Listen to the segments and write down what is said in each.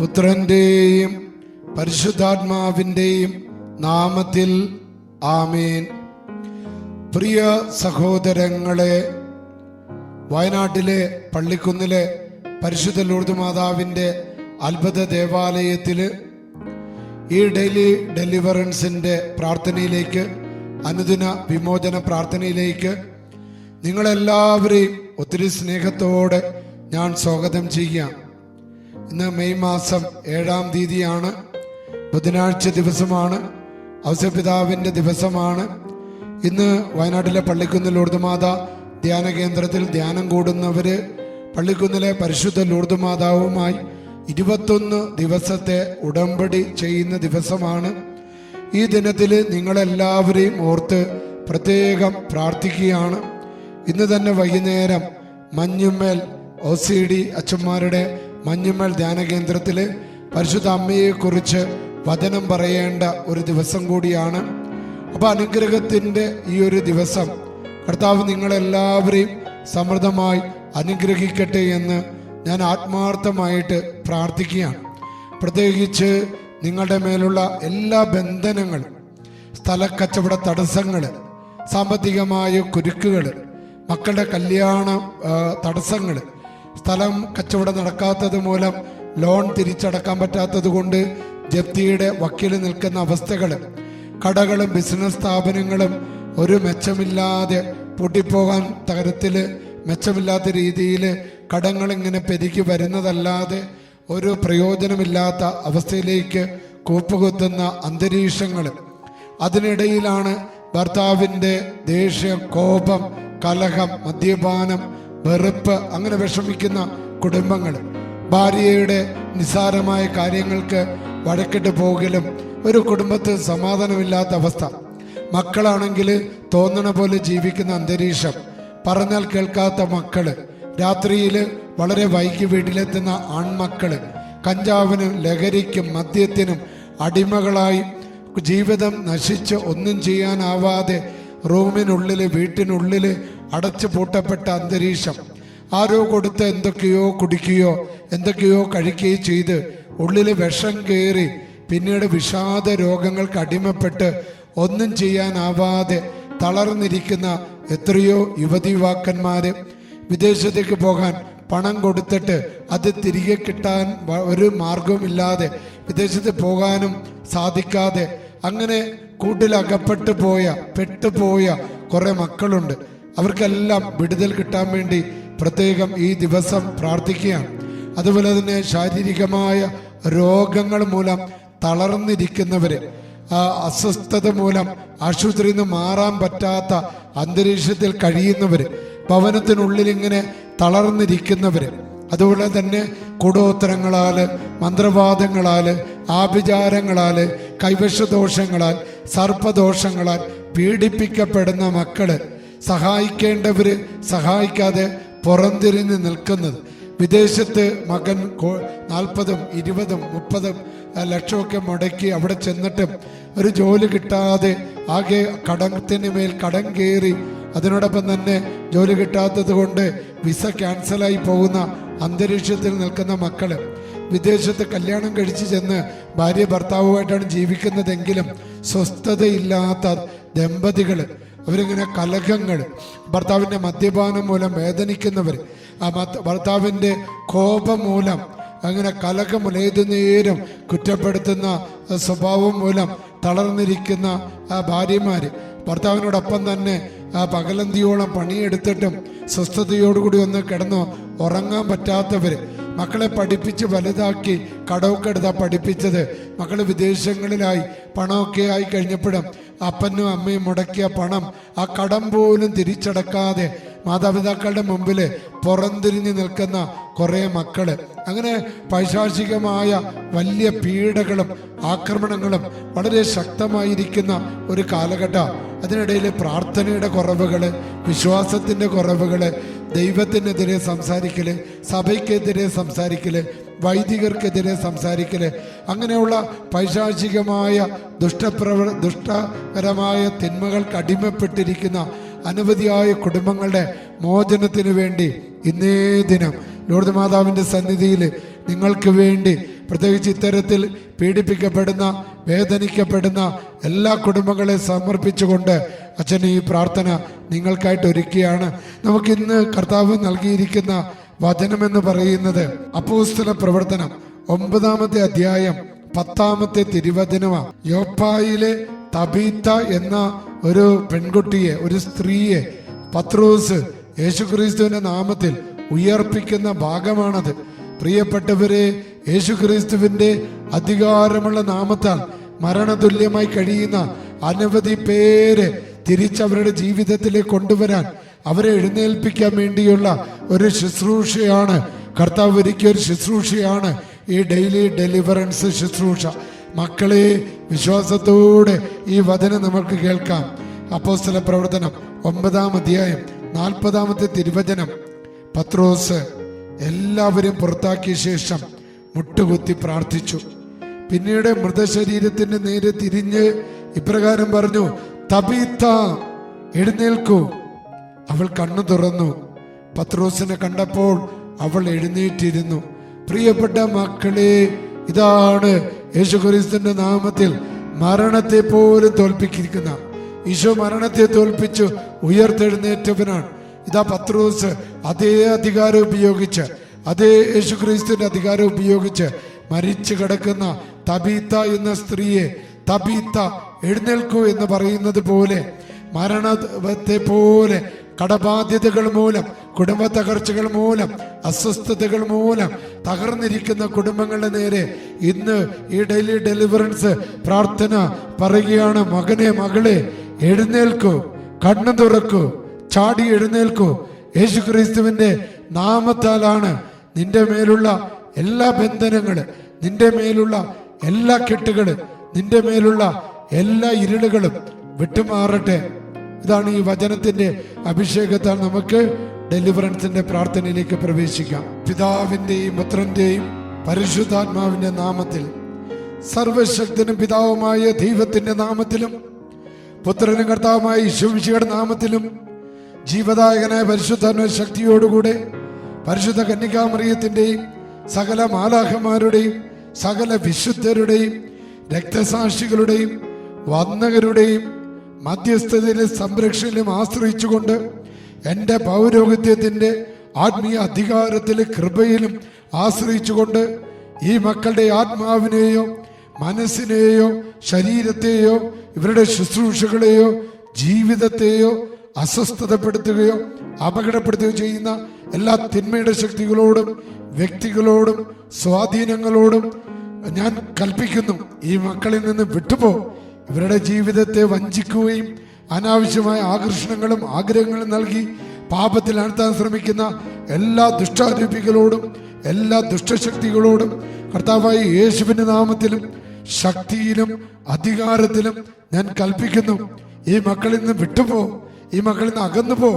പുത്രന്റെയും പരിശുദ്ധാത്മാവിന്റെയും നാമത്തിൽ ആമേൻ. പ്രിയ സഹോദരങ്ങളെ വയനാട്ടിലെ പള്ളിക്കുന്നിലെ പരിശുദ്ധ ലൂർദ് മാതാവിന്റെ അത്ഭുത ദേവാലയത്തിൽ ഈ ഡെയിലി ഡെലിവറൻസിന്റെ പ്രാർത്ഥനയിലേക്ക് അനുദിന വിമോചന പ്രാർത്ഥനയിലേക്ക് നിങ്ങളെല്ലാവരെയും ഒത്തിരി സ്നേഹത്തോടെ ഞാൻ സ്വാഗതം ചെയ്യാം ഇന്ന് മെയ് മാസം ഏഴാം തീയതിയാണ്. ബുധനാഴ്ച ദിവസമാണ്. അവസരപിതാവിന്റെ ദിവസമാണ്. ഇന്ന് വയനാട്ടിലെ പള്ളിക്കുന്നിൽ ലൂർദുമാത ധ്യാന കേന്ദ്രത്തിൽ ധ്യാനം കൂടുന്നവർ പള്ളിക്കുന്നിലെ പരിശുദ്ധ ലൂർദുമാതാവുമായി ഇരുപത്തൊന്ന് ദിവസത്തെ ഉടമ്പടി ചെയ്യുന്ന ദിവസമാണ്. ഈ ദിനത്തിൽ നിങ്ങളെല്ലാവരെയും ഓർത്ത് പ്രത്യേകം പ്രാർത്ഥിക്കുകയാണ്. ഇന്ന് തന്നെ വൈകുന്നേരം മഞ്ഞുമേൽ ഒ സി ഡി അച്ഛന്മാരുടെ മഞ്ഞുമ്മൽ ധ്യാന കേന്ദ്രത്തിൽ പരിശുദ്ധ അമ്മയെക്കുറിച്ച് വചനം പറയേണ്ട ഒരു ദിവസം കൂടിയാണ്. അപ്പൊ അനുഗ്രഹത്തിന്റെ ഈ ഒരു ദിവസം കർത്താവ് നിങ്ങളെല്ലാവരെയും സമൃദ്ധമായി അനുഗ്രഹിക്കട്ടെ എന്ന് ഞാൻ ആത്മാർത്ഥമായിട്ട് പ്രാർത്ഥിക്കുകയാണ്. പ്രത്യേകിച്ച് നിങ്ങളുടെ മേലുള്ള എല്ലാ ബന്ധനങ്ങളും സ്ഥലക്കച്ചവട തടസ്സങ്ങൾ സാമ്പത്തികമായ കുരുക്കുകൾ മക്കളുടെ കല്യാണ തടസ്സങ്ങൾ സ്ഥലം കച്ചവടം നടക്കാത്തത് മൂലം ലോൺ തിരിച്ചടക്കാൻ പറ്റാത്തത് കൊണ്ട് ജപ്തിയുടെ വക്കീൽ നിൽക്കുന്ന അവസ്ഥകൾ കടകളും ബിസിനസ് സ്ഥാപനങ്ങളും ഒരു മെച്ചമില്ലാതെ പൂട്ടിപ്പോകാൻ തരത്തിൽ മെച്ചമില്ലാത്ത രീതിയിൽ കടങ്ങൾ ഇങ്ങനെ പെരുകി വരുന്നതല്ലാതെ ഒരു പ്രയോജനമില്ലാത്ത അവസ്ഥയിലേക്ക് കൂപ്പുകുത്തുന്ന അന്തരീക്ഷങ്ങൾ അതിനിടയിലാണ് ഭർത്താവിന്റെ ദേഷ്യം കോപം കലഹം മദ്യപാനം വെറുപ്പ് അങ്ങനെ വിഷമിക്കുന്ന കുടുംബങ്ങൾ ഭാര്യയുടെ നിസ്സാരമായ കാര്യങ്ങൾക്ക് വഴക്കിട്ട് പോകലും ഒരു കുടുംബത്തിൽ സമാധാനമില്ലാത്ത അവസ്ഥ. മക്കളാണെങ്കിൽ തോന്നണ പോലെ ജീവിക്കുന്ന അന്തരീക്ഷം. പറഞ്ഞാൽ കേൾക്കാത്ത മക്കൾ രാത്രിയിൽ വളരെ വൈകി വീട്ടിലെത്തുന്ന ആൺമക്കൾ കഞ്ചാവിനും ലഹരിക്കും മദ്യത്തിനും അടിമകളായി ജീവിതം നശിച്ച് ഒന്നും ചെയ്യാനാവാതെ റൂമിനുള്ളിൽ വീട്ടിനുള്ളിൽ അടച്ചു പൂട്ടപ്പെട്ട അന്തരീക്ഷം. ആരോ കൊടുത്ത് എന്തൊക്കെയോ കുടിക്കുകയോ എന്തൊക്കെയോ കഴിക്കുകയോ ചെയ്ത് ഉള്ളിൽ വിഷം കയറി പിന്നീട് വിഷാദ രോഗങ്ങൾക്ക് അടിമപ്പെട്ട് ഒന്നും ചെയ്യാനാവാതെ തളർന്നിരിക്കുന്ന എത്രയോ യുവതി യുവാക്കന്മാര് വിദേശത്തേക്ക് പോകാൻ പണം കൊടുത്തിട്ട് അത് തിരികെ കിട്ടാൻ ഒരു മാർഗവുമില്ലാതെ വിദേശത്ത് പോകാനും സാധിക്കാതെ അങ്ങനെ കൂട്ടിലകപ്പെട്ടു പോയ പെട്ടുപോയ കുറേ മക്കളുണ്ട്. അവർക്കെല്ലാം വിടുതൽ കിട്ടാൻ വേണ്ടി പ്രത്യേകം ഈ ദിവസം പ്രാർത്ഥിക്കുകയാണ്. അതുപോലെ തന്നെ ശാരീരികമായ രോഗങ്ങൾ മൂലം തളർന്നിരിക്കുന്നവരെ ആ അസ്വസ്ഥത മൂലം ആശുപത്രിയിൽ നിന്ന് മാറാൻ പറ്റാത്ത അന്തരീക്ഷത്തിൽ കഴിയുന്നവര് ഭവനത്തിനുള്ളിൽ ഇങ്ങനെ തളർന്നിരിക്കുന്നവര്. അതുപോലെ തന്നെ കൂടോത്തരങ്ങളാൽ മന്ത്രവാദങ്ങളാൽ ആഭിചാരങ്ങളാൽ കൈവശദോഷങ്ങളാൽ സർപ്പദോഷങ്ങളാൽ പീഡിപ്പിക്കപ്പെടുന്ന മക്കൾ സഹായിക്കേണ്ടവര് സഹായിക്കാതെ പുറംതിരിഞ്ഞ് നിൽക്കുന്നത്. വിദേശത്ത് മകൻ നാൽപ്പതും ഇരുപതും മുപ്പതും ലക്ഷമൊക്കെ മുടക്കി അവിടെ ചെന്നിട്ടും ഒരു ജോലി കിട്ടാതെ ആകെ കടത്തിന് മേൽ കടം കയറി അതിനോടൊപ്പം തന്നെ ജോലി കിട്ടാത്തത് കൊണ്ട് വിസ ക്യാൻസലായി പോകുന്ന അന്തരീക്ഷത്തിൽ നിൽക്കുന്ന മക്കൾ. വിദേശത്ത് കല്യാണം കഴിച്ച് ചെന്ന് ഭാര്യ ഭർത്താവുമായിട്ടാണ് ജീവിക്കുന്നതെങ്കിലും സ്വസ്ഥതയില്ലാത്ത ദമ്പതികൾ. അവരിങ്ങനെ കലഹങ്ങൾ ഭർത്താവിന്റെ മദ്യപാനം മൂലം വേദനിക്കുന്നവർ ഭർത്താവിന്റെ കോപം മൂലം അങ്ങനെ കലഹം ഏതുനേരം ഏതു നേരം കുറ്റപ്പെടുത്തുന്ന സ്വഭാവം മൂലം തളർന്നിരിക്കുന്ന ആ ഭാര്യമാർ ഭർത്താവിനോടൊപ്പം തന്നെ ആ പകലന്തിയോളം പണിയെടുത്തിട്ടും സ്വസ്ഥതയോടുകൂടി ഒന്ന് കിടന്ന് ഉറങ്ങാൻ പറ്റാത്തവർ മക്കളെ പഠിപ്പിച്ച് വലുതാക്കി കടമൊക്കെ എടുത്താ പഠിപ്പിച്ചത് മക്കൾ വിദേശങ്ങളിലായി പണമൊക്കെ ആയി കഴിഞ്ഞപ്പോഴും അപ്പനും അമ്മയും മുടക്കിയ പണം ആ കടം പോലും തിരിച്ചടക്കാതെ മാതാപിതാക്കളുടെ മുമ്പിൽ പുറംതിരിഞ്ഞു നിൽക്കുന്ന കുറേ മക്കൾ. അങ്ങനെ പൈശാചികമായ വലിയ പീഡകളും ആക്രമണങ്ങളും വളരെ ശക്തമായിരിക്കുന്ന ഒരു കാലഘട്ടം. അതിനിടയിൽ പ്രാർത്ഥനയുടെ കുറവുകൾ വിശ്വാസത്തിന്റെ കുറവുകൾ ദൈവത്തിനെതിരെ സംസാരിക്കൽ സഭയ്ക്കെതിരെ സംസാരിക്കൽ വൈദികർക്കെതിരെ സംസാരിക്കൽ അങ്ങനെയുള്ള പൈശാചികമായ ദുഷ്ടപ്രവ ദുഷ്ടകരമായ തിന്മകൾക്ക് അടിമപ്പെട്ടിരിക്കുന്ന അനവധിയായ കുടുംബങ്ങളുടെ മോചനത്തിന് വേണ്ടി ഇന്നേ ദിനം ലോർദ് മാതാവിന്റെ സന്നിധിയിൽ നിങ്ങൾക്ക് വേണ്ടി പ്രത്യേകിച്ച് ഇത്തരത്തിൽ പീഡിപ്പിക്കപ്പെടുന്ന വേദനിക്കപ്പെടുന്ന എല്ലാ കുടുംബങ്ങളെ സമർപ്പിച്ചുകൊണ്ട് അച്ഛൻ ഈ പ്രാർത്ഥന നിങ്ങൾക്കായിട്ട് ഒരുക്കിയാണ്. നമുക്കിന്ന് കർത്താവ് നൽകിയിരിക്കുന്ന വചനമെന്ന് പറയുന്നത് അപ്പോസ്തല പ്രവർത്തനം. ഒമ്പതാമത്തെ അധ്യായം പത്താമത്തെ തിരുവചനമാണ് യോപ്പായിലെ തബീത്ത എന്ന ഒരു പെൺകുട്ടിയെ ഒരു സ്ത്രീയെ പത്രോസ് യേശുക്രിസ്തുവിന്റെ നാമത്തിൽ ഉയർപ്പിക്കുന്ന ഭാഗമാണത്. പ്രിയപ്പെട്ടവരെ യേശുക്രിസ്തുവിന്റെ അധികാരമുള്ള നാമത്താൽ മരണതുല്യമായി കഴിയുന്ന അനവധി പേര് തിരിച്ചവരുടെ ജീവിതത്തിലേക്ക് കൊണ്ടുവരാൻ അവരെ എഴുന്നേൽപ്പിക്കാൻ വേണ്ടിയുള്ള ഒരു ശുശ്രൂഷയാണ്. കർത്താവ് ഒരുക്കിയ ഒരു ശുശ്രൂഷയാണ് ഈ ഡെയിലി ഡെലിവറൻസ് ശുശ്രൂഷ. മക്കളെ വിശ്വാസത്തോടെ ഈ വചനം നമുക്ക് കേൾക്കാം. അപ്പോസ്തല പ്രവർത്തനം ഒമ്പതാം അധ്യായം നാൽപ്പതാമത്തെ തിരുവചനം. പത്രോസ് എല്ലാവരും പുറത്താക്കിയ ശേഷം മുട്ടുകുത്തി പ്രാർത്ഥിച്ചു. പിന്നീട് മൃതശരീരത്തിന്റെ നേരെ തിരിഞ്ഞ് ഇപ്രകാരം പറഞ്ഞു തബീത്ത എഴുന്നേൽക്കൂ. അവൾ കണ്ണു തുറന്നു. പത്രോസിനെ കണ്ടപ്പോൾ അവൾ എഴുന്നേറ്റിരുന്നു. പ്രിയപ്പെട്ട മക്കളെ ഇതാണ് യേശുക്രിസ്തുവിന്റെ നാമത്തിൽ മരണത്തെ പോലും തോൽപ്പിക്കുന്ന ഈശോ മരണത്തെ തോൽപ്പിച്ചു ഉയർത്തെഴുന്നേറ്റവനാണ്. ഇതാ പത്രോസ് അതേ അധികാരം ഉപയോഗിച്ച് അതേ യേശുക്രിസ്തുവിന്റെ അധികാരം ഉപയോഗിച്ച് മരിച്ചു കിടക്കുന്ന തബീത്ത എന്ന സ്ത്രീയെ തബീത്ത എഴുന്നേൽക്കൂ എന്ന് പറയുന്നത് പോലെ മരണത്തെ പോലെ കടബാധ്യതകൾ മൂലം കുടുംബ തകർച്ചകൾ മൂലം അസ്വസ്ഥതകൾ മൂലം തകർന്നിരിക്കുന്ന കുടുംബങ്ങളുടെ നേരെ ഇന്ന് ഈ ഡെയിലി ഡെലിവറൻസ് പ്രാർത്ഥന പറയുകയാണ്. മകനെ മകളെ എഴുന്നേൽക്കൂ കണ്ണു തുറക്കൂ ചാടി എഴുന്നേൽക്കൂ. യേശു ക്രിസ്തുവിന്റെ നാമത്താലാണ് നിന്റെ മേലുള്ള എല്ലാ ബന്ധനങ്ങൾ നിന്റെ മേലുള്ള എല്ലാ കെട്ടുകൾ നിന്റെ മേലുള്ള എല്ലാ ഇരുളുകളും വിട്ടുമാറട്ടെ. ഇതാണ് ഈ വചനത്തിന്റെ അഭിഷേകത്താൽ നമുക്ക് ഡെലിവറൻസിന്റെ പ്രാർത്ഥനയിലേക്ക് പ്രവേശിക്കാം. പിതാവിന്റെയും പുത്രന്റെയും പരിശുദ്ധാത്മാവിന്റെ നാമത്തിൽ സർവശക്തനും പിതാവുമായ ദൈവത്തിന്റെ നാമത്തിലും പുത്രനും കർത്താവുമായ ഈശോമിശിയുടെ നാമത്തിലും ജീവദായകനായ പരിശുദ്ധാത്മ ശക്തിയോടുകൂടെ പരിശുദ്ധ കന്യകാമറിയത്തിന്റെയും സകല മാലാഹന്മാരുടെയും സകല വിശുദ്ധരുടെയും രക്തസാക്ഷികളുടെയും വന്നകരുടെയും മധ്യസ്ഥതയിലും സംരക്ഷണയിലും ആശ്രയിച്ചുകൊണ്ട് എന്റെ പൗരോഹിത്യത്തിന്റെ ആത്മീയ അധികാരത്തിലെ കൃപയിലും ആശ്രയിച്ചുകൊണ്ട് ഈ മക്കളുടെ ആത്മാവിനെയോ മനസ്സിനെയോ ശരീരത്തെയോ ഇവരുടെ ശുശ്രൂഷകളെയോ ജീവിതത്തെയോ അസ്വസ്ഥതപ്പെടുത്തുകയോ അപകടപ്പെടുത്തുകയോ ചെയ്യുന്ന എല്ലാ തിന്മയുടെ ശക്തികളോടും വ്യക്തികളോടും സ്വാധീനങ്ങളോടും ഞാൻ കൽപ്പിക്കുന്നു. ഈ മക്കളിൽ നിന്ന് വിട്ടുപോ. ഇവരുടെ ജീവിതത്തെ വഞ്ചിക്കുകയും അനാവശ്യമായ ആകർഷണങ്ങളും ആഗ്രഹങ്ങളും നൽകി പാപത്തിൽ അണുത്താൻ ശ്രമിക്കുന്ന എല്ലാ ദുഷ്ടാരൂപികളോടും എല്ലാ ദുഷ്ടശക്തികളോടും കർത്താവായി യേശുവിന്റെ നാമത്തിലും ശക്തിയിലും അധികാരത്തിലും ഞാൻ കൽപ്പിക്കുന്നു. ഈ മക്കളിൽ നിന്ന് വിട്ടുപോ ഈ മക്കളിൽ നിന്ന് അകന്നു പോ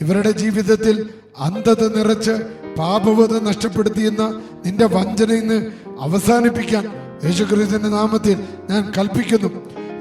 ഇവരുടെ ജീവിതത്തിൽ അന്ധത നിറച്ച് പാപബോധം നഷ്ടപ്പെടുത്തിയെന്ന നിന്റെ വഞ്ചനയിൽ നിന്ന് അവസാനിപ്പിക്കാൻ യേശുക്രിസ്തുവിന്റെ നാമത്തിൽ ഞാൻ കൽപ്പിക്കുന്നു.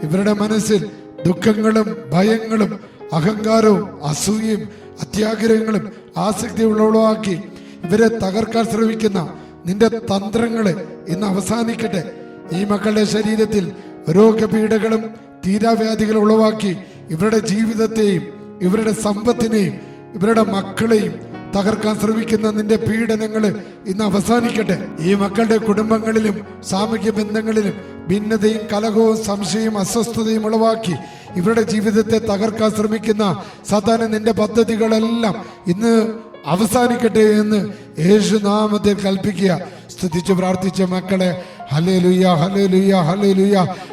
ഇവരുടെ മനസ്സിൽ ദുഃഖങ്ങളും ഭയങ്ങളും അഹങ്കാരവും അസൂയയും അത്യാഗ്രഹങ്ങളും ആസക്തി ഉള്ളവളാക്കി ഇവരെ തകർക്കാൻ ശ്രമിക്കുന്ന നിന്റെ തന്ത്രങ്ങളെ ഇന്ന് അവസാനിക്കട്ടെ. ഈ മക്കളുടെ ശരീരത്തിൽ രോഗപീഠകളും തീരാവ്യാധികളും ഉളവാക്കി ഇവരുടെ ജീവിതത്തെയും ഇവരുടെ സമ്പത്തിനെയും ഇവരുടെ മക്കളെയും തകർക്കാൻ ശ്രമിക്കുന്ന നിന്റെ പീഡനങ്ങൾ ഇന്ന് അവസാനിക്കട്ടെ. ഈ മക്കളുടെ കുടുംബങ്ങളിലും സാമൂഹ്യ ബന്ധങ്ങളിലും ഭിന്നതയും കലഹവും സംശയവും അസ്വസ്ഥതയും ഉളവാക്കി ഇവരുടെ ജീവിതത്തെ തകർക്കാൻ ശ്രമിക്കുന്ന സാധാരണ നിന്റെ പദ്ധതികളെല്ലാം ഇന്ന് അവസാനിക്കട്ടെ എന്ന് യേശു നാമത്തിൽ കൽപ്പിക്കുക. സ്തുതിച്ച് പ്രാർത്ഥിച്ച മക്കളെ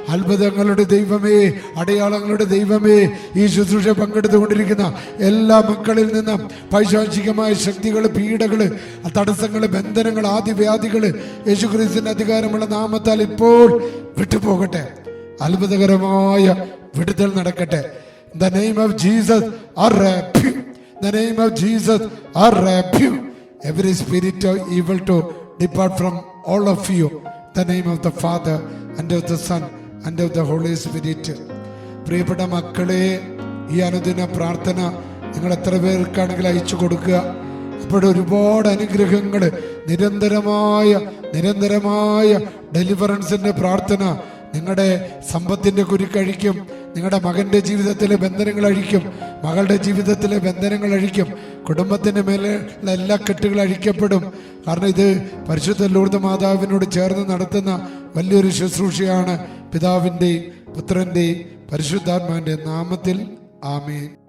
അത്ഭുതങ്ങളുടെ ദൈവമേ അടയാളങ്ങളുടെ ദൈവമേ ഈ ശുശ്രൂഷ പങ്കെടുത്തുകൊണ്ടിരിക്കുന്ന എല്ലാ മക്കളിൽ നിന്നും പൈശാചികമായ ശക്തികൾ പീഡകൾ തടസ്സങ്ങൾ ബന്ധനങ്ങൾ ആദിവ്യാധികൾ യേശുക്രിസ്തുവിന്റെ അധികാരമുള്ള നാമത്താൽ ഇപ്പോൾ വിട്ടുപോകട്ടെ. അത്ഭുതകരമായ വിടുതൽ നടക്കട്ടെ. The name of Jesus the name of Jesus rebuke spirit of evil to to from all of of you. Name of the father and of the son and of the holy spirit. പ്രിയപ്പെട്ട മക്കളെ ഈ അനുദിന പ്രാർത്ഥന നിങ്ങൾ എത്ര പേർക്കാണെങ്കിൽ അയച്ചു കൊടുക്കുക അപ്പോഴൊരുപാട് അനുഗ്രഹങ്ങൾ നിരന്തരമായ നിരന്തരമായ ഡെലിവറൻസിന്റെ പ്രാർത്ഥന നിങ്ങളുടെ സമ്പത്തിന്റെ കുരുക്കഴിക്കും നിങ്ങളുടെ മകന്റെ ജീവിതത്തിലെ ബന്ധനങ്ങൾ അഴിക്കും മകളുടെ ജീവിതത്തിലെ ബന്ധനങ്ങൾ അഴിക്കും കുടുംബത്തിന്റെ മേലെ എല്ലാ കെട്ടുകൾ അഴിക്കപ്പെടും. കാരണം ഇത് പരിശുദ്ധ ലൂർദ്ധ മാതാവിനോട് ചേർന്ന് നടത്തുന്ന വലിയൊരു ശുശ്രൂഷയാണ് പിതാവിന്റെയും പുത്രന്റെയും പരിശുദ്ധാത്മാവിന്റെ നാമത്തിൽ. ആമേൻ.